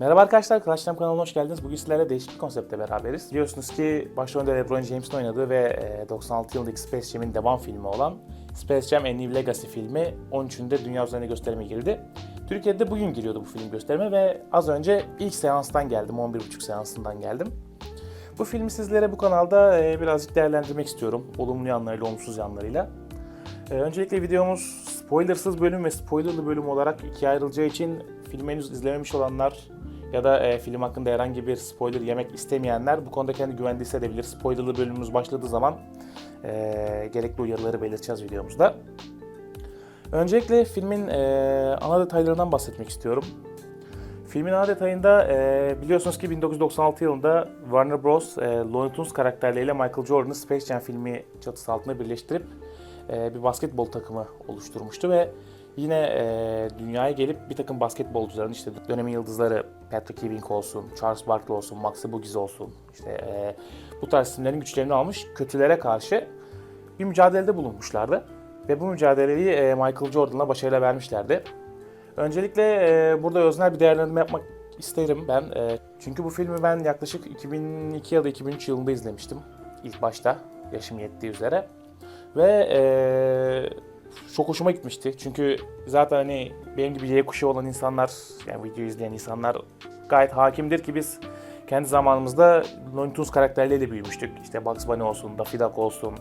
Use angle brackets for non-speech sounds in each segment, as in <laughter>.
Merhaba arkadaşlar, Clash Time kanalına hoş geldiniz. Bugün sizlerle değişik bir konseptle beraberiz. Biliyorsunuz ki başrolde LeBron James'in oynadığı ve e, 96 yılındaki Space Jam'in devam filmi olan Space Jam A New Legacy filmi 13'ünde dünya üzerine gösterime girdi. Türkiye'de bugün giriyordu bu film gösterime ve az önce ilk seanstan geldim, 11.30 seansından geldim. Bu filmi sizlere bu kanalda e, birazcık değerlendirmek istiyorum. Olumlu yanlarıyla, olumsuz yanlarıyla. Ee, öncelikle videomuz spoilersız bölüm ve spoilerlı bölüm olarak ikiye ayrılacağı için filmi henüz izlememiş olanlar ya da e, film hakkında herhangi bir spoiler yemek istemeyenler bu konuda kendi güvende hissedebilir. Spoilerlı bölümümüz başladığı zaman e, gerekli uyarıları belirteceğiz videomuzda. Öncelikle filmin e, ana detaylarından bahsetmek istiyorum. Filmin ana detayında e, biliyorsunuz ki 1996 yılında Warner Bros. E, Looney Tunes karakterleriyle Michael Jordan'ı Space Jam filmi çatısı altında birleştirip e, bir basketbol takımı oluşturmuştu ve yine e, dünyaya gelip bir takım basketbolcuların işte dönemin yıldızları Patrick Ewing olsun, Charles Barkley olsun, Maxi Bogies olsun işte e, bu tarz isimlerin güçlerini almış kötülere karşı bir mücadelede bulunmuşlardı. Ve bu mücadeleyi e, Michael Jordan'la başarıyla vermişlerdi. Öncelikle e, burada öznel bir değerlendirme yapmak isterim ben. E, çünkü bu filmi ben yaklaşık 2002 ya da 2003 yılında izlemiştim. İlk başta yaşım yettiği üzere. Ve eee, çok hoşuma gitmişti. Çünkü zaten hani benim gibi Y kuşağı olan insanlar, yani video izleyen insanlar gayet hakimdir ki biz kendi zamanımızda Looney Tunes karakterleriyle büyümüştük. İşte Bugs Bunny olsun, Daffy Duck olsun,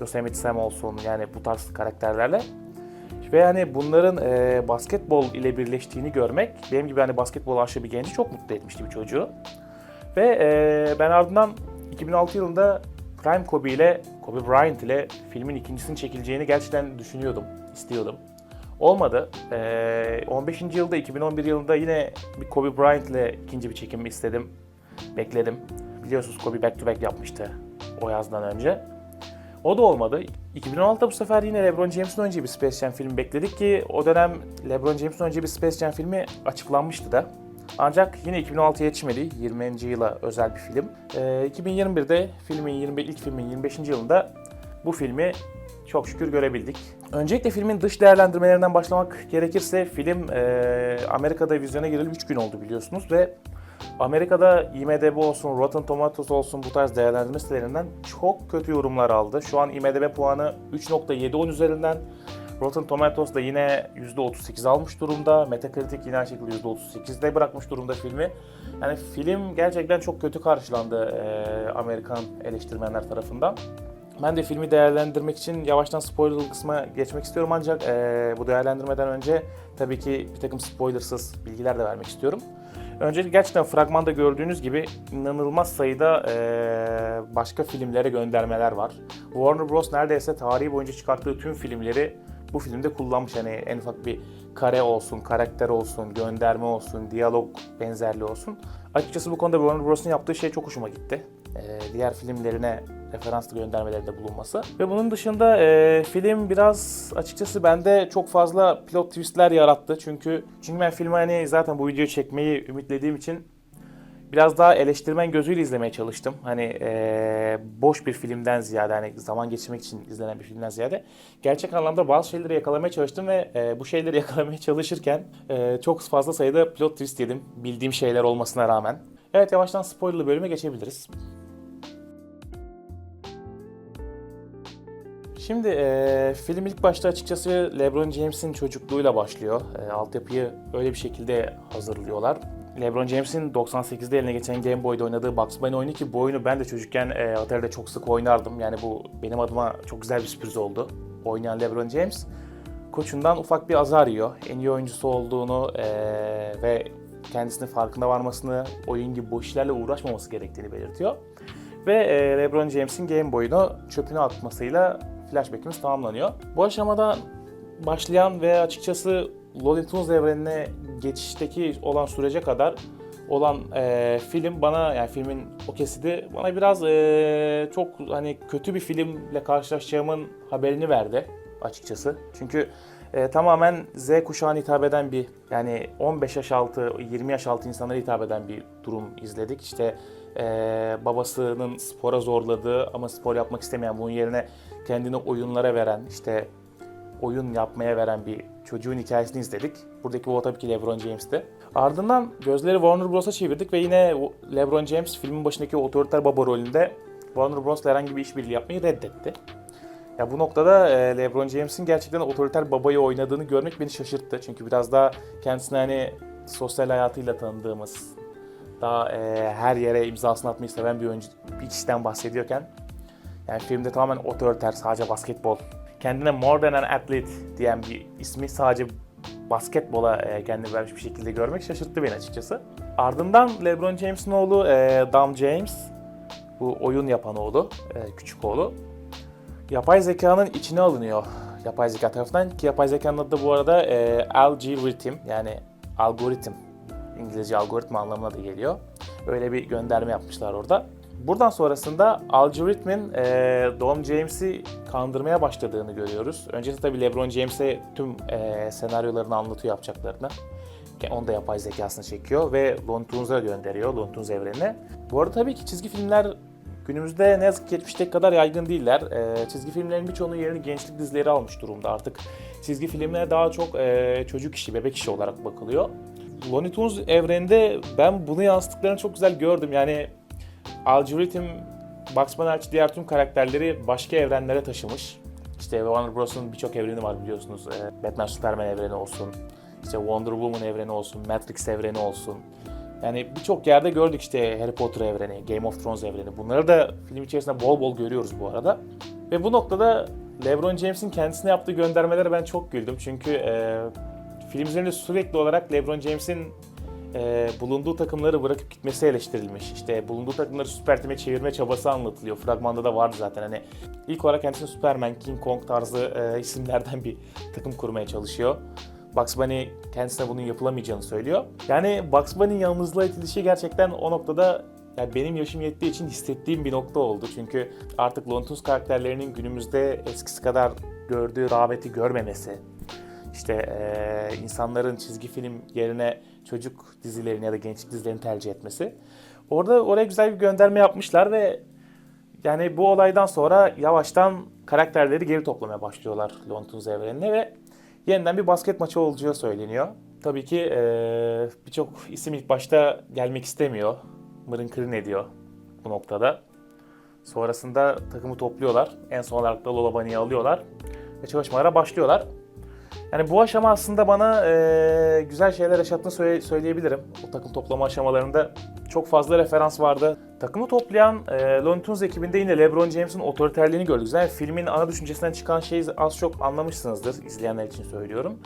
Yosemite Sam olsun yani bu tarz karakterlerle. Ve yani bunların eee, basketbol ile birleştiğini görmek benim gibi hani basketbol aşığı bir genci çok mutlu etmişti bir çocuğu. Ve eee, ben ardından 2006 yılında Prime Kobe ile Kobe Bryant ile filmin ikincisinin çekileceğini gerçekten düşünüyordum, istiyordum. Olmadı. Eee, 15. yılda 2011 yılında yine bir Kobe Bryant ile ikinci bir çekim istedim. Bekledim. Biliyorsunuz Kobe back to back yapmıştı o yazdan önce. O da olmadı. 2016'da bu sefer yine LeBron James'in önce bir Space Jam filmi bekledik ki o dönem LeBron James'in önce bir Space Jam filmi açıklanmıştı da. Ancak yine 2016'ya yetişmedi. 20. yıla özel bir film. Ee, 2021'de filmin 20, ilk filmin 25. yılında bu filmi çok şükür görebildik. Öncelikle filmin dış değerlendirmelerinden başlamak gerekirse film e, Amerika'da vizyona gireli 3 gün oldu biliyorsunuz ve Amerika'da IMDB olsun, Rotten Tomatoes olsun bu tarz değerlendirme sitelerinden çok kötü yorumlar aldı. Şu an IMDB puanı 3.70 üzerinden. Rotten Tomatoes da yine %38 almış durumda. Metacritic yine aynı şekilde %38'de bırakmış durumda filmi. Yani film gerçekten çok kötü karşılandı eee, Amerikan eleştirmenler tarafından. Ben de filmi değerlendirmek için yavaştan spoiler kısma geçmek istiyorum ancak eee, bu değerlendirmeden önce tabii ki bir takım spoilersız bilgiler de vermek istiyorum. Öncelikle gerçekten fragmanda gördüğünüz gibi inanılmaz sayıda eee, başka filmlere göndermeler var. Warner Bros. neredeyse tarihi boyunca çıkarttığı tüm filmleri bu filmde kullanmış. Hani en ufak bir kare olsun, karakter olsun, gönderme olsun, diyalog benzerliği olsun. Açıkçası bu konuda Warner Bros'un yaptığı şey çok hoşuma gitti. Eee, diğer filmlerine referanslı göndermelerinde bulunması. Ve bunun dışında eee, film biraz açıkçası bende çok fazla plot twistler yarattı. Çünkü çünkü ben filmi hani zaten bu videoyu çekmeyi ümitlediğim için biraz daha eleştirmen gözüyle izlemeye çalıştım. Hani eee, boş bir filmden ziyade hani zaman geçirmek için izlenen bir filmden ziyade gerçek anlamda bazı şeyleri yakalamaya çalıştım ve eee, bu şeyleri <laughs> yakalamaya çalışırken eee, çok fazla sayıda plot twist yedim. Bildiğim şeyler olmasına rağmen. Evet yavaştan spoilerlı bölüme geçebiliriz. Şimdi eee, film ilk başta açıkçası LeBron James'in çocukluğuyla başlıyor. Eee, altyapıyı öyle bir şekilde hazırlıyorlar. LeBron James'in 98'de eline geçen Game Boy'da oynadığı Bugs Bunny oyunu ki bu oyunu ben de çocukken eee Atari'de çok sık oynardım. Yani bu benim adıma çok güzel bir sürpriz oldu. Oynayan LeBron James koçundan ufak bir azar yiyor. En iyi oyuncusu olduğunu eee, ve kendisinin farkında varmasını, oyun gibi boş işlerle uğraşmaması gerektiğini belirtiyor. Ve e, LeBron James'in Game Boy'unu çöpüne atmasıyla flashback'imiz tamamlanıyor. Bu aşamada başlayan ve açıkçası Looney Tunes evrenine geçişteki olan sürece kadar olan e, film bana yani filmin o kesidi bana biraz e, çok hani kötü bir filmle karşılaşacağımın haberini verdi açıkçası. Çünkü e, tamamen Z kuşağına hitap eden bir yani 15 yaş altı 20 yaş altı insanlara hitap eden bir durum izledik. İşte e, babasının spora zorladığı ama spor yapmak istemeyen bunun yerine kendini oyunlara veren işte oyun yapmaya veren bir çocuğun hikayesini izledik. Buradaki o tabii ki LeBron James'ti. Ardından gözleri Warner Bros'a çevirdik ve yine LeBron James filmin başındaki otoriter baba rolünde Warner Bros'la herhangi bir işbirliği yapmayı reddetti. Ya bu noktada e, LeBron James'in gerçekten otoriter babayı oynadığını görmek beni şaşırttı. Çünkü biraz daha kendisini hani sosyal hayatıyla tanıdığımız, daha e, her yere imzasını atmayı seven bir oyuncu bir kişiden bahsediyorken yani filmde tamamen otoriter, sadece basketbol. Kendine more than an athlete diyen bir ismi sadece basketbola e, kendini vermiş bir şekilde görmek şaşırttı beni açıkçası. Ardından LeBron James'in oğlu e, Dam James, bu oyun yapan oğlu, e, küçük oğlu. Yapay zekanın içine alınıyor yapay zeka tarafından ki yapay zekanın adı da bu arada e, algoritm yani algoritm İngilizce algoritma anlamına da geliyor. Öyle bir gönderme yapmışlar orada. Buradan sonrasında algoritmin e, Dom James'i kandırmaya başladığını görüyoruz. Öncesinde tabii LeBron James'e tüm e, senaryolarını anlatıyor yapacaklarını. Onu da yapay zekasını çekiyor ve Tunes'a gönderiyor, Tunes evrenine. Bu arada tabii ki çizgi filmler günümüzde ne yazık ki 70'teki kadar yaygın değiller. E, çizgi filmlerin birçoğunun yerini gençlik dizileri almış durumda artık. Çizgi filmlere daha çok e, çocuk işi, bebek işi olarak bakılıyor. Looney Tunes evreninde ben bunu yansıttıklarını çok güzel gördüm. Yani Algorithm, Bugs hariç diğer tüm karakterleri başka evrenlere taşımış. İşte Warner Bros'un birçok evreni var biliyorsunuz. Ee, Batman Superman evreni olsun, işte Wonder Woman evreni olsun, Matrix evreni olsun. Yani birçok yerde gördük işte Harry Potter evreni, Game of Thrones evreni. Bunları da film içerisinde bol bol görüyoruz bu arada. Ve bu noktada LeBron James'in kendisine yaptığı göndermelere ben çok güldüm. Çünkü e, film üzerinde sürekli olarak LeBron James'in e, bulunduğu takımları bırakıp gitmesi eleştirilmiş. İşte bulunduğu takımları süper time çevirme çabası anlatılıyor. Fragmanda da vardı zaten hani. ilk olarak kendisini Superman, King Kong tarzı e, isimlerden bir takım kurmaya çalışıyor. Bugs Bunny kendisine bunun yapılamayacağını söylüyor. Yani Bugs Bunny yalnızlığa itilişi gerçekten o noktada yani benim yaşım yettiği için hissettiğim bir nokta oldu. Çünkü artık Looney karakterlerinin günümüzde eskisi kadar gördüğü rağbeti görmemesi, işte e, insanların çizgi film yerine çocuk dizilerini ya da gençlik dizilerini tercih etmesi. Orada oraya güzel bir gönderme yapmışlar ve yani bu olaydan sonra yavaştan karakterleri geri toplamaya başlıyorlar Looney Tunes evrenine ve yeniden bir basket maçı olacağı söyleniyor. Tabii ki e, birçok isim ilk başta gelmek istemiyor. Mırın kırın ediyor bu noktada. Sonrasında takımı topluyorlar. En son olarak da Lola Bunny'i alıyorlar. Ve çalışmalara başlıyorlar. Yani bu aşama aslında bana e, güzel şeyler yaşattığını söyle, söyleyebilirim. O takım toplama aşamalarında çok fazla referans vardı. Takımı toplayan e, Looney Tunes ekibinde yine LeBron James'in otoriterliğini gördük. Yani filmin ana düşüncesinden çıkan şeyi az çok anlamışsınızdır izleyenler için söylüyorum.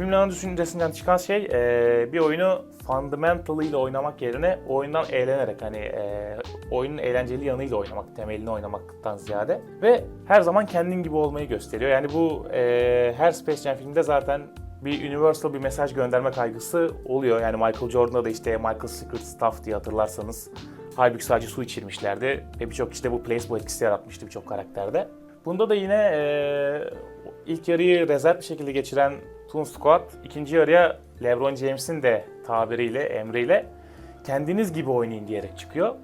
Ana düşüncesinden çıkan şey e, bir oyunu fundamental ile oynamak yerine oyundan eğlenerek hani e, oyunun eğlenceli yanıyla oynamak, temelini oynamaktan ziyade ve her zaman kendin gibi olmayı gösteriyor. Yani bu e, her Space Jam filminde zaten bir universal bir mesaj gönderme kaygısı oluyor. Yani Michael Jordan'da da işte Michael Secret Stuff diye hatırlarsanız halbuki sadece su içirmişlerdi ve birçok işte bu placebo etkisi yaratmıştı birçok karakterde. Bunda da yine e, ilk yarıyı rezerv bir şekilde geçiren Toon Squad ikinci yarıya LeBron James'in de tabiriyle, emriyle kendiniz gibi oynayın diyerek çıkıyor.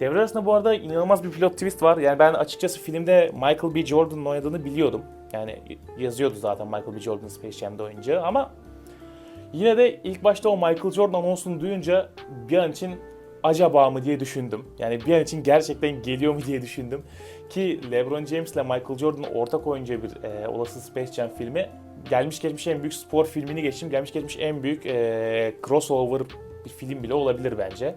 Devre arasında bu arada inanılmaz bir pilot twist var. Yani ben açıkçası filmde Michael B. Jordan'ın oynadığını biliyordum. Yani yazıyordu zaten Michael B. Jordan Space Jam'de oyuncağı ama yine de ilk başta o Michael Jordan anonsunu duyunca bir an için acaba mı diye düşündüm. Yani bir an için gerçekten geliyor mu diye düşündüm. Ki LeBron James ile Michael Jordan ortak oyuncu bir e, olası Space Jam filmi. Gelmiş geçmiş en büyük spor filmini geçtim. Gelmiş geçmiş en büyük e, crossover bir film bile olabilir bence.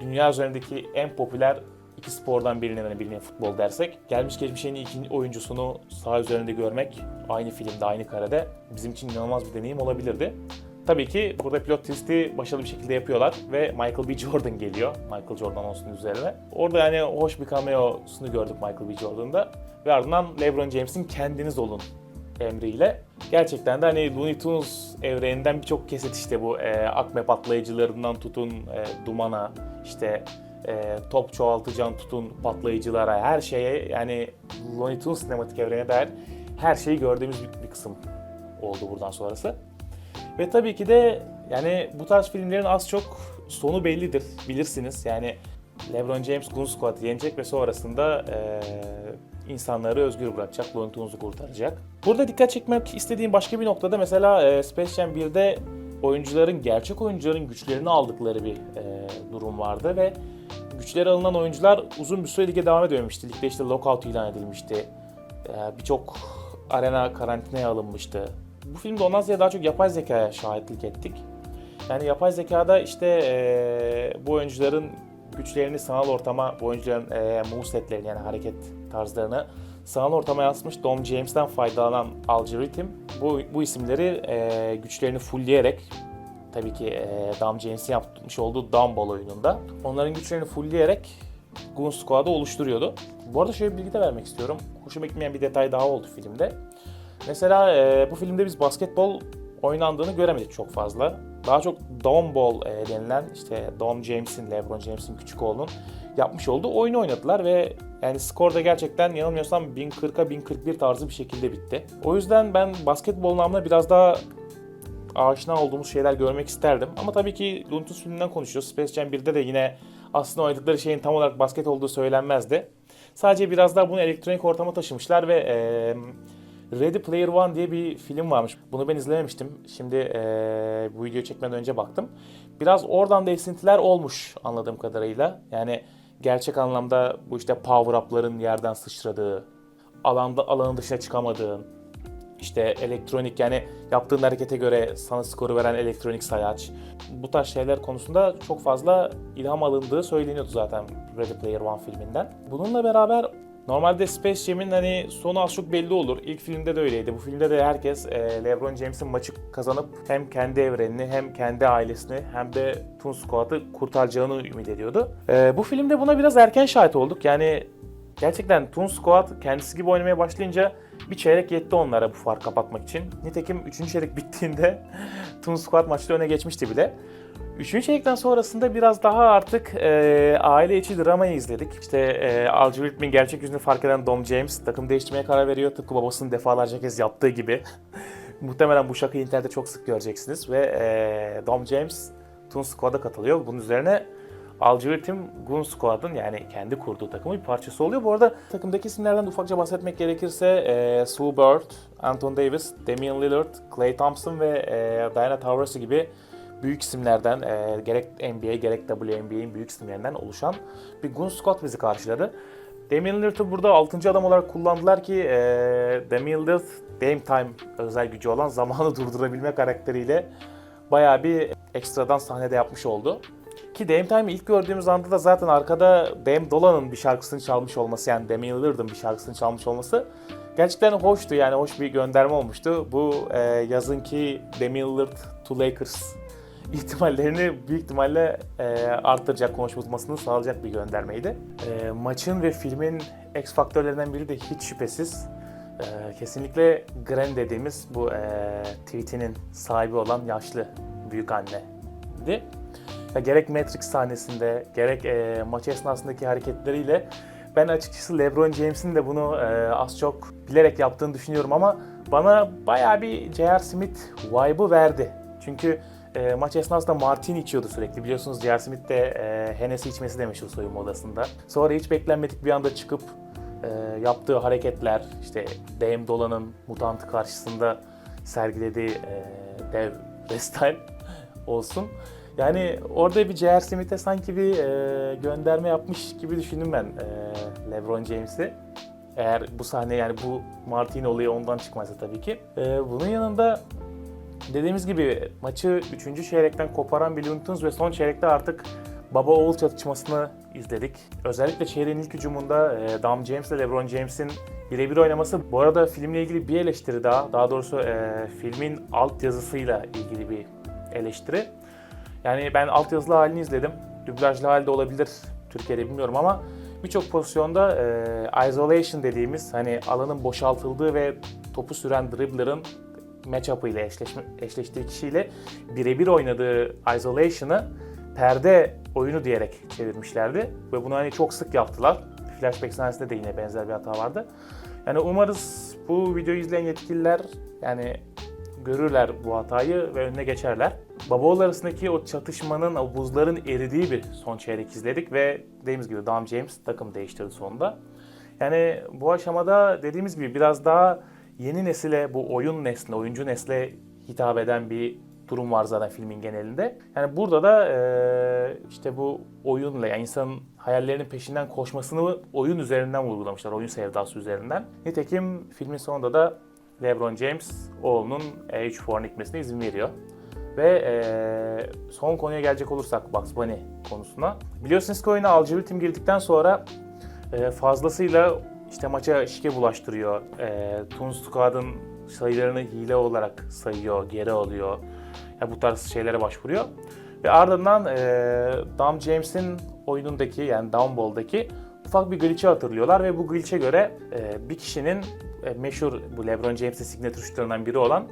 Dünya üzerindeki en popüler iki spordan birine yani birine futbol dersek gelmiş geçmiş en iyi oyuncusunu sağ üzerinde görmek aynı filmde aynı karede bizim için inanılmaz bir deneyim olabilirdi. Tabii ki burada pilot twist'i başarılı bir şekilde yapıyorlar ve Michael B. Jordan geliyor. Michael Jordan olsun üzerine. Orada yani hoş bir cameo'sunu gördük Michael B. Jordan'da. Ve ardından LeBron James'in kendiniz olun emriyle. Gerçekten de hani Looney Tunes evreninden birçok kesit işte bu e, akme patlayıcılarından tutun e, dumana işte e, top çoğaltıcan tutun patlayıcılara her şeye yani Looney Tunes sinematik evrene dair her şeyi gördüğümüz bir, bir kısım oldu buradan sonrası. Ve tabii ki de yani bu tarz filmlerin az çok sonu bellidir bilirsiniz. Yani LeBron James Goon Squad'ı yenecek ve sonrasında e, insanları özgür bırakacak, Looney kurtaracak. Burada dikkat çekmek istediğim başka bir noktada mesela e, Space Jam 1'de oyuncuların, gerçek oyuncuların güçlerini aldıkları bir e, durum vardı ve güçleri alınan oyuncular uzun bir süre lige devam edememişti. Ligde işte lockout ilan edilmişti. E, Birçok arena karantinaya alınmıştı. Bu filmde ondan ziyade daha çok yapay zekaya şahitlik ettik. Yani yapay zekada işte e, bu oyuncuların güçlerini sanal ortama, bu oyuncuların e, movesetlerini yani hareket tarzlarını sanal ortama yansıtmış Dom James'ten faydalanan algoritm bu, bu isimleri e, güçlerini fullleyerek tabii ki e, Dom James'in yapmış olduğu Dumball oyununda onların güçlerini fullleyerek Goon Squad'ı oluşturuyordu. Bu arada şöyle bir bilgi de vermek istiyorum. Hoşuma gitmeyen bir detay daha oldu filmde. Mesela e, bu filmde biz basketbol oynandığını göremedik çok fazla. Daha çok Dom Ball e, denilen işte Dom James'in, LeBron James'in küçük oğlunun yapmış olduğu oyunu oynadılar ve yani skor da gerçekten yanılmıyorsam 1040'a 1041 tarzı bir şekilde bitti. O yüzden ben basketbol namına biraz daha aşina olduğumuz şeyler görmek isterdim. Ama tabii ki Tunes filminden konuşuyoruz. Space Jam 1'de de yine aslında oynadıkları şeyin tam olarak basket olduğu söylenmezdi. Sadece biraz daha bunu elektronik ortama taşımışlar ve eee Ready Player One diye bir film varmış. Bunu ben izlememiştim. Şimdi eee, bu videoyu çekmeden önce baktım. Biraz oradan da esintiler olmuş anladığım kadarıyla. Yani gerçek anlamda bu işte power up'ların yerden sıçradığı, alanda alanın dışına çıkamadığın, işte elektronik yani yaptığın harekete göre sana skoru veren elektronik sayaç. Bu tarz şeyler konusunda çok fazla ilham alındığı söyleniyordu zaten Ready Player One filminden. Bununla beraber normalde Space Jam'in hani sonu az çok belli olur. İlk filmde de öyleydi. Bu filmde de herkes e, LeBron James'in maçı kazanıp hem kendi evrenini hem kendi ailesini hem de Toon Squad'ı kurtaracağını ümit ediyordu. E, bu filmde buna biraz erken şahit olduk. Yani Gerçekten Toon Squad kendisi gibi oynamaya başlayınca bir çeyrek yetti onlara bu fark kapatmak için. Nitekim 3. çeyrek bittiğinde <laughs> Toon Squad maçta öne geçmişti bile. 3. çeyrekten sonrasında biraz daha artık e, aile içi dramayı izledik. İşte e, algoritmin gerçek yüzünü fark eden Dom James takım değiştirmeye karar veriyor. Tıpkı babasının defalarca kez yaptığı gibi. <laughs> Muhtemelen bu şakayı internette çok sık göreceksiniz. Ve e, Dom James Toon Squad'a katılıyor. Bunun üzerine Algorithm Goon Squad'ın yani kendi kurduğu takımın bir parçası oluyor. Bu arada takımdaki isimlerden de ufakça bahsetmek gerekirse e, Sue Bird, Anton Davis, Damian Lillard, Klay Thompson ve e, Diana Taurasi gibi büyük isimlerden e, gerek NBA gerek WNBA'in büyük isimlerinden oluşan bir Goon Squad bizi karşıladı. Damian Lillard'ı burada 6. adam olarak kullandılar ki e, Damian Lillard Dame Time özel gücü olan <laughs> zamanı durdurabilme karakteriyle bayağı bir ekstradan sahnede yapmış oldu. Ki Dame Time'ı ilk gördüğümüz anda da zaten arkada Dame Dola'nın bir şarkısını çalmış olması yani Damian Lillard'ın bir şarkısını çalmış olması gerçekten hoştu yani hoş bir gönderme olmuştu. Bu e, yazınki Damian Lillard to Lakers <laughs> ihtimallerini büyük ihtimalle e, arttıracak, konuşulmasını sağlayacak bir göndermeydi. E, maçın ve filmin X faktörlerinden biri de hiç şüphesiz e, kesinlikle Gren dediğimiz bu e, tweetinin sahibi olan yaşlı büyük anneydi. Ya gerek Matrix sahnesinde gerek e, maç esnasındaki hareketleriyle ben açıkçası LeBron James'in de bunu e, az çok bilerek yaptığını düşünüyorum ama bana bayağı bir J.R. Smith vibe'ı verdi. Çünkü e, maç esnasında Martini içiyordu sürekli. Biliyorsunuz J.R. Smith de e, Hennessy içmesi demiş o soyunma odasında. Sonra hiç beklenmedik bir anda çıkıp e, yaptığı hareketler, işte Dame Dola'nın mutantı karşısında sergilediği e, dev restyle <laughs> olsun. Yani orada bir J.R. Smith'e sanki bir e, gönderme yapmış gibi düşündüm ben e, LeBron James'i. Eğer bu sahne yani bu Martin olayı ondan çıkmazsa tabii ki. E, bunun yanında dediğimiz gibi maçı 3. çeyrekten koparan bir Tunes ve son çeyrekte artık baba oğul çatışmasını izledik. Özellikle çeyreğin ilk hücumunda e, Dom James ile LeBron James'in birebir oynaması. Bu arada filmle ilgili bir eleştiri daha. Daha doğrusu e, filmin altyazısıyla ilgili bir eleştiri. Yani ben altyazılı halini izledim. Dublajlı halde olabilir Türkiye'de bilmiyorum ama birçok pozisyonda e, isolation dediğimiz hani alanın boşaltıldığı ve topu süren dribbler'ın match-up ile eşleştiği kişiyle birebir oynadığı isolation'ı perde oyunu diyerek çevirmişlerdi. Ve bunu hani çok sık yaptılar. Flashback sahnesinde de yine benzer bir hata vardı. Yani umarız bu videoyu izleyen yetkililer yani görürler bu hatayı ve önüne geçerler. Baba oğul arasındaki o çatışmanın, o buzların eridiği bir son çeyrek izledik ve dediğimiz gibi Dom James takım değiştirdi sonunda. Yani bu aşamada dediğimiz gibi biraz daha yeni nesile, bu oyun nesline, oyuncu nesle hitap eden bir durum var zaten filmin genelinde. Yani burada da e, işte bu oyunla yani insanın hayallerinin peşinden koşmasını oyun üzerinden vurgulamışlar. Oyun sevdası üzerinden. Nitekim filmin sonunda da LeBron James oğlunun H4'un gitmesine izin veriyor. Ve e, son konuya gelecek olursak Bugs Bunny konusuna. Biliyorsunuz ki oyuna Alcıvil Tim girdikten sonra e, fazlasıyla işte maça şike bulaştırıyor. E, Toon Squad'ın sayılarını hile olarak sayıyor, geri alıyor. Ya bu tarz şeylere başvuruyor. Ve ardından e, Dom James'in oyunundaki yani Downball'daki ufak bir glitch'i hatırlıyorlar ve bu glitch'e göre e, bir kişinin e, meşhur bu LeBron James'in signature şutlarından biri olan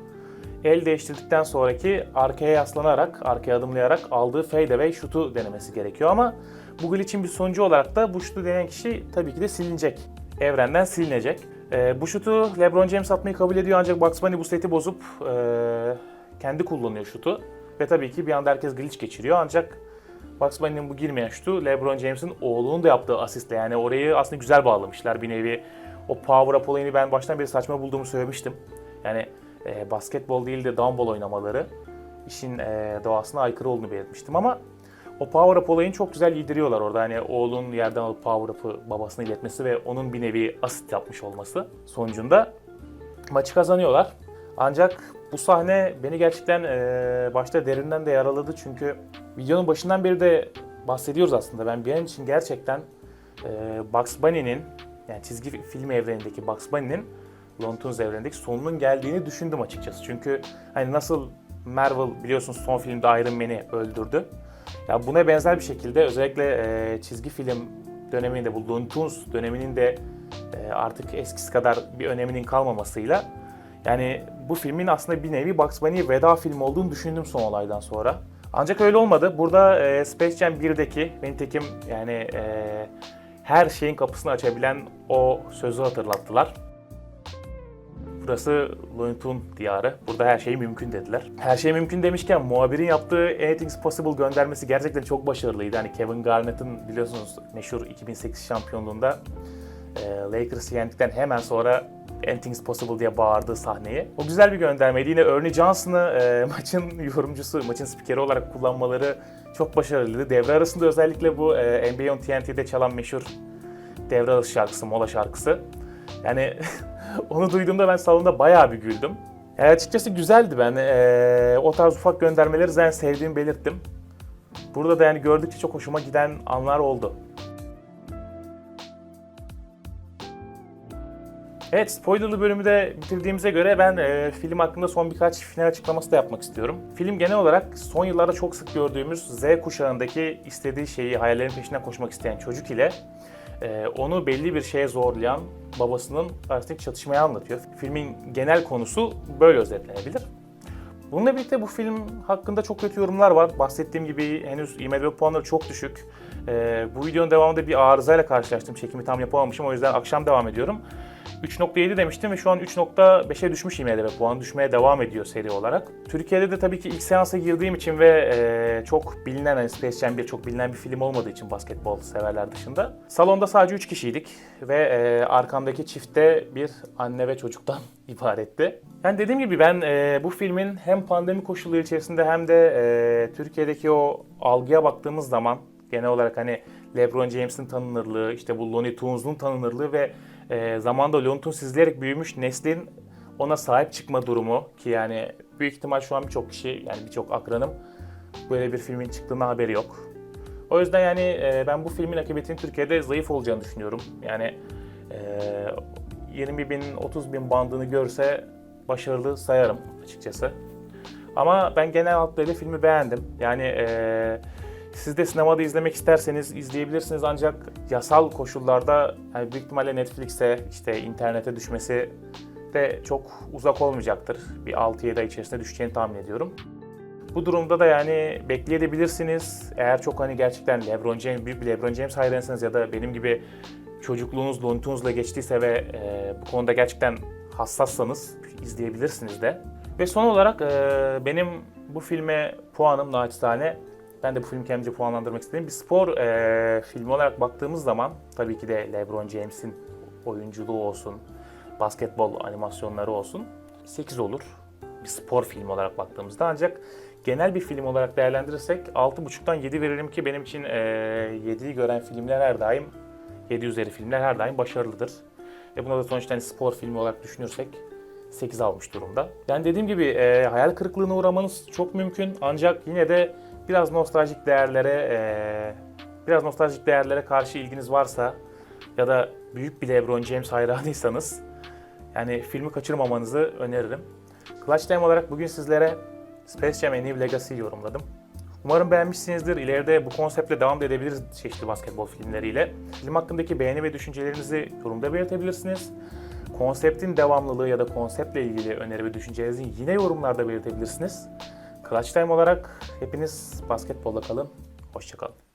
el değiştirdikten sonraki arkaya yaslanarak, arkaya adımlayarak aldığı fadeaway şutu denemesi gerekiyor ama bu glitch'in bir sonucu olarak da bu şutu deneyen kişi tabii ki de silinecek. Evrenden silinecek. Ee, bu şutu LeBron James atmayı kabul ediyor ancak Bugs Bunny bu seti bozup ee, kendi kullanıyor şutu. Ve tabii ki bir anda herkes glitch geçiriyor ancak Bugs Bunny'nin bu girmeyen şutu LeBron James'in oğlunun da yaptığı asistle yani orayı aslında güzel bağlamışlar bir nevi. O power up olayını ben baştan beri saçma bulduğumu söylemiştim. Yani e, basketbol değil de downball oynamaları işin e, doğasına aykırı olduğunu belirtmiştim ama o power up olayını çok güzel yediriyorlar orada. Hani oğlun yerden alıp power up'ı babasına iletmesi ve onun bir nevi asit yapmış olması sonucunda maçı kazanıyorlar. Ancak bu sahne beni gerçekten e, başta derinden de yaraladı çünkü videonun başından beri de bahsediyoruz aslında. Ben an için gerçekten e, Bugs Bunny'nin yani çizgi film evrenindeki Bugs Bunny'nin Looney evrenindeki sonunun geldiğini düşündüm açıkçası. Çünkü hani nasıl Marvel biliyorsunuz son filmde Iron Man'i öldürdü. Ya buna benzer bir şekilde özellikle e, çizgi film döneminde bu Looney Tunes döneminin de e, artık eskisi kadar bir öneminin kalmamasıyla yani bu filmin aslında bir nevi Bugs Bunny veda filmi olduğunu düşündüm son olaydan sonra. Ancak öyle olmadı. Burada e, Space Jam 1'deki benim tekim yani e, her şeyin kapısını açabilen o sözü hatırlattılar. Burası Looney diyarı. Burada her şey mümkün dediler. Her şey mümkün demişken muhabirin yaptığı Anything's Possible göndermesi gerçekten çok başarılıydı. Hani Kevin Garnett'ın biliyorsunuz meşhur 2008 şampiyonluğunda e, Lakers'ı yendikten hemen sonra Anything's Possible diye bağırdığı sahneyi. O güzel bir göndermeydi. Yine Ernie Johnson'ı e, <laughs> maçın yorumcusu, maçın spikeri olarak kullanmaları çok başarılıydı. Devre arasında özellikle bu e, NBA on TNT'de çalan meşhur devre arası şarkısı, mola şarkısı. Yani <laughs> <laughs> onu duyduğumda ben salonda bayağı bir güldüm. Yani açıkçası güzeldi ben. E, o tarz ufak göndermeleri zaten sevdiğimi belirttim. Burada da yani gördükçe çok hoşuma giden anlar oldu. Evet, spoilerlı bölümü de bitirdiğimize göre ben e, film hakkında son birkaç final açıklaması da yapmak istiyorum. Film genel olarak son yıllarda çok sık gördüğümüz Z kuşağındaki istediği şeyi, hayallerin peşinden koşmak isteyen çocuk ile e, onu belli bir şeye zorlayan babasının arasındaki çatışmayı anlatıyor. Filmin genel konusu böyle özetlenebilir. Bununla birlikte bu film hakkında çok kötü yorumlar var. Bahsettiğim gibi henüz IMDb puanları çok düşük. Ee, bu videonun devamında bir arızayla karşılaştım. Çekimi tam yapamamışım. O yüzden akşam devam ediyorum. 3.7 demiştim ve şu an 3.5'e düşmüş IMDb puanı. Düşmeye devam ediyor seri olarak. Türkiye'de de tabii ki ilk seansa girdiğim için ve e, çok bilinen, hani Space Jam 1 çok bilinen bir film olmadığı için basketbol severler dışında. Salonda sadece 3 kişiydik ve e, arkamdaki çifte bir anne ve çocuktan <laughs> ibaretti. Yani dediğim gibi ben e, bu filmin hem pandemi koşulları içerisinde hem de e, Türkiye'deki o algıya baktığımız zaman genel olarak hani LeBron James'in tanınırlığı, işte bu Looney Tunes'un tanınırlığı ve e, zamanda Looney Tunes izleyerek büyümüş neslin ona sahip çıkma durumu ki yani büyük ihtimal şu an birçok kişi yani birçok akranım böyle bir filmin çıktığına haberi yok. O yüzden yani e, ben bu filmin akıbetinin Türkiye'de zayıf olacağını düşünüyorum. Yani e, 20 bin 30 bin bandını görse başarılı sayarım açıkçası. Ama ben genel hatlarıyla filmi beğendim. Yani e, siz de sinemada izlemek isterseniz izleyebilirsiniz ancak yasal koşullarda yani büyük ihtimalle Netflix'e işte internete düşmesi de çok uzak olmayacaktır. Bir 6-7 ay içerisinde düşeceğini tahmin ediyorum. Bu durumda da yani bekleyebilirsiniz. Eğer çok hani gerçekten LeBron James, büyük bir LeBron James hayransanız ya da benim gibi çocukluğunuz Looney Tunes'la geçtiyse ve e, bu konuda gerçekten hassassanız izleyebilirsiniz de. Ve son olarak e, benim bu filme puanım naçizane ben de bu filmi kendimce puanlandırmak istedim. Bir spor e, filmi olarak baktığımız zaman tabii ki de LeBron James'in oyunculuğu olsun, basketbol animasyonları olsun 8 olur. Bir spor filmi olarak baktığımızda ancak genel bir film olarak değerlendirirsek 6.5'tan 7 veririm ki benim için e, 7'yi gören filmler her daim 7 üzeri filmler her daim başarılıdır. Ve buna da sonuçta hani spor filmi olarak düşünürsek 8 almış durumda. Yani dediğim gibi e, hayal kırıklığına uğramanız çok mümkün ancak yine de biraz nostaljik değerlere e, biraz nostaljik değerlere karşı ilginiz varsa ya da büyük bir LeBron James hayranıysanız yani filmi kaçırmamanızı öneririm. Clutch Time olarak bugün sizlere Space Jam A New Legacy'yi yorumladım. Umarım beğenmişsinizdir. İleride bu konseptle devam da edebiliriz çeşitli basketbol filmleriyle. Film hakkındaki beğeni ve düşüncelerinizi yorumda belirtebilirsiniz. Konseptin devamlılığı ya da konseptle ilgili öneri ve düşüncelerinizi yine yorumlarda belirtebilirsiniz. Clutch Time olarak hepiniz basketbolda kalın. Hoşçakalın.